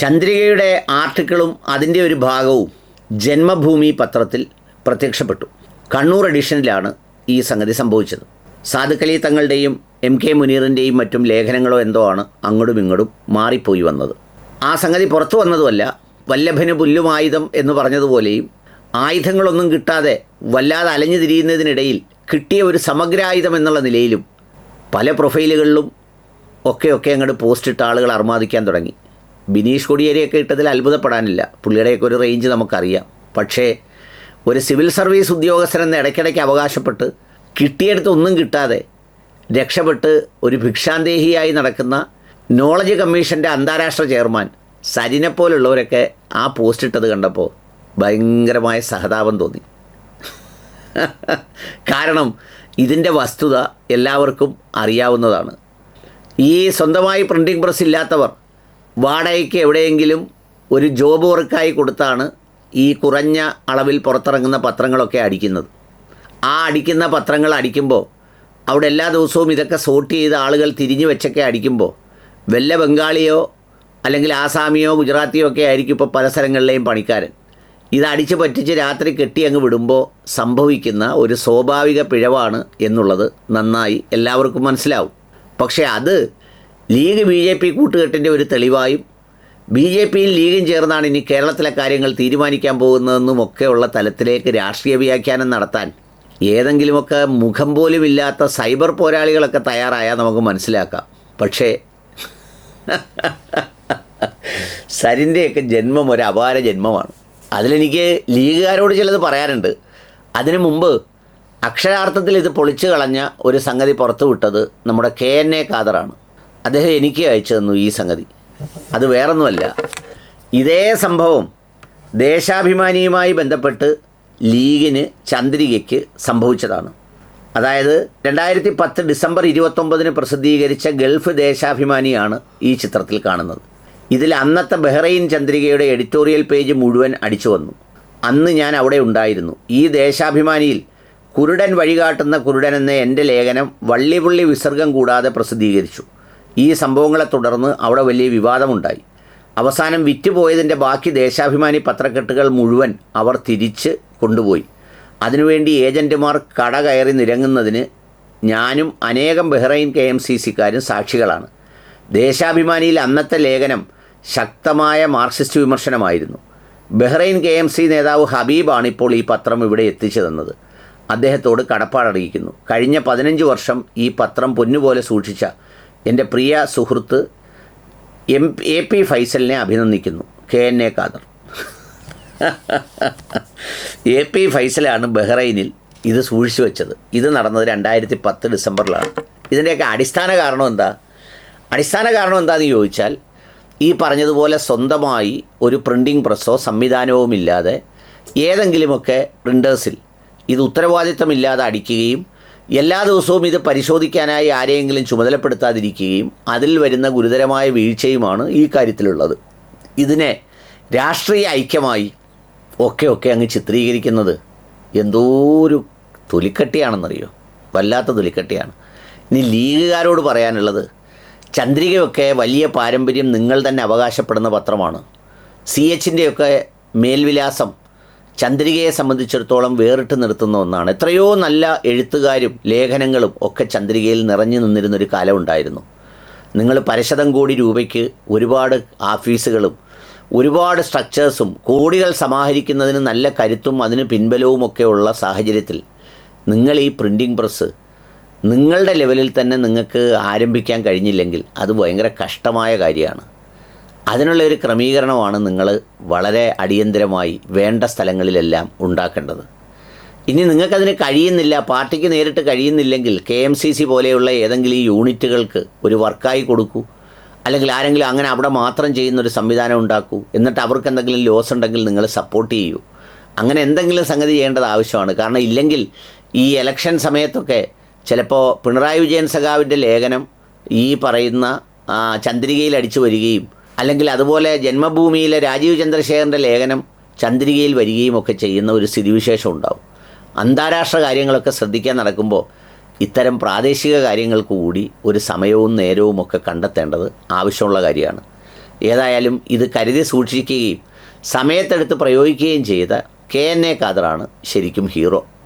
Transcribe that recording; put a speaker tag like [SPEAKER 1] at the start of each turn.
[SPEAKER 1] ചന്ദ്രികയുടെ ആർട്ടിക്കിളും അതിന്റെ ഒരു ഭാഗവും ജന്മഭൂമി പത്രത്തിൽ പ്രത്യക്ഷപ്പെട്ടു. കണ്ണൂർ എഡിഷനിലാണ് ഈ സംഗതി സംഭവിച്ചത്. സാധുക്കലി തങ്ങളുടെയും എം കെ മുനീറിന്റെയും മറ്റും ലേഖനങ്ങളോ എന്തോ ആണ് അങ്ങോട്ടും ഇങ്ങോട്ടും മാറിപ്പോയി വന്നത്. ആ സംഗതി പുറത്തു വന്നതുമല്ല വല്ലഭന് പുല്ലുമായുധം എന്ന് പറഞ്ഞതുപോലെയും ആയുധങ്ങളൊന്നും കിട്ടാതെ വല്ലാതെ അലഞ്ഞു തിരിയുന്നതിനിടയിൽ കിട്ടിയ ഒരു സമഗ്രായുധം എന്നുള്ള നിലയിലും പല പ്രൊഫൈലുകളിലും ഒക്കെ ഒക്കെ അങ്ങോട്ട് പോസ്റ്റ് ഇട്ട ആളുകൾ അർമാദിക്കാൻ തുടങ്ങി. ബിനീഷ് കൊടിയേരിയൊക്കെ ഇട്ടതിൽ അത്ഭുതപ്പെടാനില്ല. പുള്ളിയുടെയൊക്കെ ഒരു റേഞ്ച് നമുക്കറിയാം. പക്ഷേ ഒരു സിവിൽ സർവീസ് ഉദ്യോഗസ്ഥനെന്ന് ഇടയ്ക്കിടയ്ക്ക് അവകാശപ്പെട്ട് കിട്ടിയെടുത്ത് ഒന്നും കിട്ടാതെ രക്ഷപ്പെട്ട് ഒരു ഭിക്ഷാന്തേഹിയായി നടക്കുന്ന നോളജ് കമ്മീഷന്റെ അന്താരാഷ്ട്ര ചെയർമാൻ സരിനെ പോലുള്ളവരൊക്കെ ആ പോസ്റ്റ് ഇട്ടത് കണ്ടപ്പോൾ ഭയങ്കരമായ സഹതാപം തോന്നി. കാരണം ഇതിന്റെ വസ്തുത എല്ലാവർക്കും അറിയാവുന്നതാണ്. ഈ സ്വന്തമായി പ്രിന്റിംഗ് പ്രസ് ഇല്ലാത്തവർ വാടകയ്ക്ക് എവിടെയെങ്കിലും ഒരു ജോബ് വർക്കായി കൊടുത്താണ് ഈ കുറഞ്ഞ അളവിൽ പുറത്തിറങ്ങുന്ന പത്രങ്ങളൊക്കെ അടിക്കുന്നത്. ആ അടിക്കുന്ന പത്രങ്ങൾ അടിക്കുമ്പോൾ അവിടെ എല്ലാ ദിവസവും ഇതൊക്കെ സോർട്ട് ചെയ്ത് ആളുകൾ തിരിഞ്ഞു വെച്ചൊക്കെ അടിക്കുമ്പോൾ വല്ല ബംഗാളിയോ അല്ലെങ്കിൽ ആസാമിയോ ഗുജറാത്തിയോ ഒക്കെ ആയിരിക്കും ഇപ്പോൾ പല സ്ഥലങ്ങളിലെയും പണിക്കാരൻ. ഇത് അടിച്ച് പറ്റിച്ച് രാത്രി കെട്ടി അങ്ങ് വിടുമ്പോൾ സംഭവിക്കുന്ന ഒരു സ്വാഭാവിക പിഴവാണ് എന്നുള്ളത് നന്നായി എല്ലാവർക്കും മനസ്സിലാവും. പക്ഷേ അത് ലീഗ് ബി ജെ പി കൂട്ടുകെട്ടിന്റെ ഒരു തെളിവായും ബി ജെ പിയും ലീഗും ചേർന്നാണ് ഇനി കേരളത്തിലെ കാര്യങ്ങൾ തീരുമാനിക്കാൻ പോകുന്നതെന്നും ഒക്കെയുള്ള തലത്തിലേക്ക് രാഷ്ട്രീയ വ്യാഖ്യാനം നടത്താൻ ഏതെങ്കിലുമൊക്കെ മുഖം പോലും ഇല്ലാത്ത സൈബർ പോരാളികളൊക്കെ തയ്യാറായാൽ നമുക്ക് മനസ്സിലാക്കാം. പക്ഷേ സരിന്റെയൊക്കെ ജന്മം ഒരു അപാര ജന്മമാണ്. അതിലെനിക്ക് ലീഗുകാരോട് ചിലത് പറയാനുണ്ട്. അതിനു മുമ്പ് അക്ഷരാർത്ഥത്തിൽ ഇത് പൊളിച്ചു കളഞ്ഞ ഒരു സംഗതി പുറത്തുവിട്ടത് നമ്മുടെ കെ എൻ എ ഖാദറാണ്. അദ്ദേഹം എനിക്ക് അയച്ചു തന്നു ഈ സംഗതി. അത് വേറൊന്നുമല്ല. ഇതേ സംഭവം ദേശാഭിമാനിയുമായി ബന്ധപ്പെട്ട് ലീഗിന് ചന്ദ്രികയ്ക്ക് സംഭവിച്ചതാണ്. അതായത് രണ്ടായിരത്തി പത്ത് ഡിസംബർ ഇരുപത്തൊമ്പതിന് പ്രസിദ്ധീകരിച്ച ഗൾഫ് ദേശാഭിമാനിയാണ് ഈ ചിത്രത്തിൽ കാണുന്നത്. ഇതിൽ അന്നത്തെ ബഹ്റൈൻ ചന്ദ്രികയുടെ എഡിറ്റോറിയൽ പേജ് മുഴുവൻ അടിച്ചു വന്നു. അന്ന് ഞാൻ അവിടെ ഉണ്ടായിരുന്നു. ഈ ദേശാഭിമാനിയിൽ കുരുടൻ വഴികാട്ടുന്ന കുരുടൻ എന്ന എന്റെ ലേഖനം വള്ളിപുള്ളി വിസർഗം കൂടാതെ പ്രസിദ്ധീകരിച്ചു. ഈ സംഭവങ്ങളെ തുടർന്ന് അവിടെ വലിയ വിവാദമുണ്ടായി. അവസാനം വിറ്റുപോയതിന്റെ ബാക്കി ദേശാഭിമാനി പത്രക്കെട്ടുകൾ മുഴുവൻ അവർ തിരിച്ച് കൊണ്ടുപോയി. അതിനുവേണ്ടി ഏജന്റുമാർ കട കയറി നിരങ്ങുന്നതിന് ഞാനും അനേകം ബഹ്റൈൻ കെ എം സി സിക്കാരും സാക്ഷികളാണ്. ദേശാഭിമാനിയിൽ അന്നത്തെ ലേഖനം ശക്തമായ മാർക്സിസ്റ്റ് വിമർശനമായിരുന്നു. ബഹ്റൈൻ കെ എം സി നേതാവ് ഹബീബാണ് ഇപ്പോൾ ഈ പത്രം ഇവിടെ എത്തിച്ചു തന്നത് അദ്ദേഹത്തോട് കടപ്പാടറിയിക്കുന്നു. കഴിഞ്ഞ പതിനഞ്ച് വർഷം ഈ പത്രം പൊന്നുപോലെ സൂക്ഷിച്ച എന്റെ പ്രിയ സുഹൃത്ത് എം എ പി ഫൈസലിനെ അഭിനന്ദിക്കുന്നു K N A Khader. A P ഫൈസലാണ് ബഹ്റൈനിൽ ഇത് സൂക്ഷിച്ചു വെച്ചത്. ഇത് നടന്നത് രണ്ടായിരത്തി പത്ത് ഡിസംബറിലാണ്. ഇതിന്റെയൊക്കെ അടിസ്ഥാന കാരണം എന്താ? അടിസ്ഥാന കാരണം എന്താണെന്ന് ചോദിച്ചാൽ ഈ പറഞ്ഞതുപോലെ സ്വന്തമായി ഒരു പ്രിന്റിംഗ് പ്രസ്സോ സംവിധാനവുമില്ലാതെ ഏതെങ്കിലുമൊക്കെ പ്രിന്റേഴ്സിൽ ഇത് ഉത്തരവാദിത്തമില്ലാതെ അടിക്കുകയും എല്ലാ ദിവസവും ഇത് പരിശോധിക്കാനായി ആരെയെങ്കിലും ചുമതലപ്പെടുത്താതിരിക്കുകയും അതിൽ വരുന്ന ഗുരുതരമായ വീഴ്ചയുമാണ് ഈ കാര്യത്തിലുള്ളത്. ഇതിനെ രാഷ്ട്രീയ ഐക്യമായി ഒക്കെ ഒക്കെ അങ്ങ് ചിത്രീകരിക്കുന്നത് എന്തോ ഒരു തൊലിക്കട്ടിയാണെന്നറിയോ? വല്ലാത്ത തൊലിക്കട്ടിയാണ്. ഇനി ലീഗുകാരോട് പറയാനുള്ളത് ചന്ദ്രികയൊക്കെ വലിയ പാരമ്പര്യം നിങ്ങൾ തന്നെ അവകാശപ്പെടുന്ന പത്രമാണ്. സി എച്ചിന്റെയൊക്കെ മേൽവിലാസം ചന്ദ്രികയെ സംബന്ധിച്ചിടത്തോളം വേറിട്ട് നിർത്തുന്ന ഒന്നാണ്. എത്രയോ നല്ല എഴുത്തുകാരും ലേഖനങ്ങളും ഒക്കെ ചന്ദ്രികയിൽ നിറഞ്ഞു നിന്നിരുന്നൊരു കാലമുണ്ടായിരുന്നു നിങ്ങൾ പരശതം കോടി രൂപയ്ക്ക് ഒരുപാട് ആഫീസുകളും ഒരുപാട് സ്ട്രക്ചേഴ്സും കോടികൾ സമാഹരിക്കുന്നതിന് നല്ല കരുത്തും അതിന് പിൻബലവും ഒക്കെ ഉള്ള സാഹചര്യത്തിൽ നിങ്ങൾ ഈ പ്രിന്റിംഗ് പ്രസ് നിങ്ങളുടെ ലെവലിൽ തന്നെ നിങ്ങൾക്ക് ആരംഭിക്കാൻ കഴിഞ്ഞില്ലെങ്കിൽ അത് ഭയങ്കര കഷ്ടമായ കാര്യമാണ്. അതിനുള്ള ഒരു ക്രമീകരണമാണ് നിങ്ങൾ വളരെ അടിയന്തരമായി വേണ്ട സ്ഥലങ്ങളിലെല്ലാം ഉണ്ടാക്കേണ്ടത്. ഇനി നിങ്ങൾക്കതിന് കഴിയുന്നില്ല പാർട്ടിക്ക് നേരിട്ട് കഴിയുന്നില്ലെങ്കിൽ കെ എം സി സി പോലെയുള്ള ഏതെങ്കിലും യൂണിറ്റുകൾക്ക് ഒരു വർക്കായി കൊടുക്കൂ അല്ലെങ്കിൽ ആരെങ്കിലും അങ്ങനെ അവിടെ മാത്രം ചെയ്യുന്നൊരു സംവിധാനം ഉണ്ടാക്കൂ എന്നിട്ട് അവർക്ക് എന്തെങ്കിലും ലോസ് ഉണ്ടെങ്കിൽ നിങ്ങൾ സപ്പോർട്ട് ചെയ്യൂ. അങ്ങനെ എന്തെങ്കിലും സംഗതി ചെയ്യേണ്ടത് ആവശ്യമാണ്. കാരണം ഇല്ലെങ്കിൽ ഈ ഇലക്ഷൻ സമയത്തൊക്കെ ചിലപ്പോൾ പിണറായി വിജയൻ സഖാവിന്റെ ലേഖനം ഈ പറയുന്ന ചന്ദ്രികയിൽ അടിച്ചു വരികയും അല്ലെങ്കിൽ അതുപോലെ ജന്മഭൂമിയിലെ രാജീവ് ചന്ദ്രശേഖരന്റെ ലേഖനം ചന്ദ്രികയിൽ വരികയും ഒക്കെ ചെയ്യുന്ന ഒരു സ്ഥിതിവിശേഷം ഉണ്ടാവും. അന്താരാഷ്ട്ര കാര്യങ്ങളൊക്കെ ശ്രദ്ധിക്കാൻ നടക്കുമ്പോൾ ഇത്തരം പ്രാദേശിക കാര്യങ്ങൾക്ക് കൂടി ഒരു സമയവും നേരവും ഒക്കെ കണ്ടെത്തേണ്ടത് ആവശ്യമുള്ള കാര്യമാണ്. ഏതായാലും ഇത് കരുതി സൂക്ഷിക്കുകയും സമയത്തെടുത്ത് പ്രയോഗിക്കുകയും ചെയ്ത കെ എൻ എ ഖാദറാണ് ശരിക്കും ഹീറോ.